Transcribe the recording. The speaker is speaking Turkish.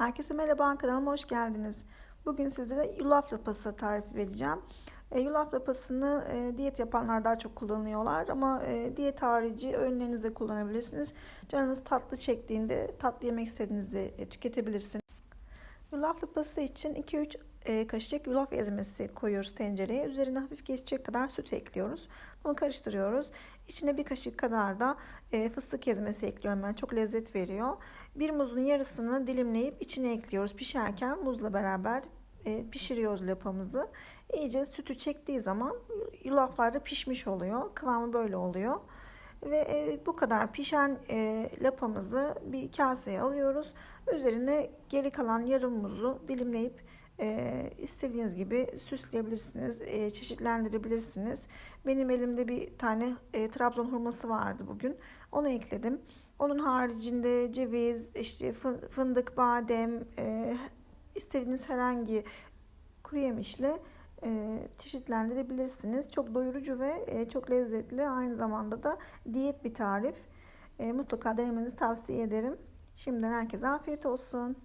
Herkese merhaba kanalıma hoş geldiniz. Bugün sizlere yulaf lapası tarifi vereceğim. E, yulaf lapasını e, diyet yapanlar daha çok kullanıyorlar ama e, diyet harici öğünlerinizde kullanabilirsiniz. Canınız tatlı çektiğinde tatlı yemek istediğinizde e, tüketebilirsiniz. Yulaf lapası için 2-3 e, kaşık yulaf ezmesi koyuyoruz tencereye. Üzerine hafif geçecek kadar süt ekliyoruz. Bunu karıştırıyoruz. İçine bir kaşık kadar da e, fıstık ezmesi ekliyorum ben. Çok lezzet veriyor. Bir muzun yarısını dilimleyip içine ekliyoruz. Pişerken muzla beraber e, pişiriyoruz lapamızı. İyice sütü çektiği zaman yulaflar da pişmiş oluyor. Kıvamı böyle oluyor. Ve bu kadar pişen lapamızı bir kaseye alıyoruz. Üzerine geri kalan yarım muzu dilimleyip e, istediğiniz gibi süsleyebilirsiniz, e, çeşitlendirebilirsiniz. Benim elimde bir tane e, Trabzon hurması vardı bugün. Onu ekledim. Onun haricinde ceviz, işte fındık, badem, e, istediğiniz herhangi kuru yemişle e, çeşitlendirebilirsiniz. Çok doyurucu ve çok lezzetli. Aynı zamanda da diyet bir tarif. Mutlaka denemenizi tavsiye ederim. Şimdiden herkese afiyet olsun.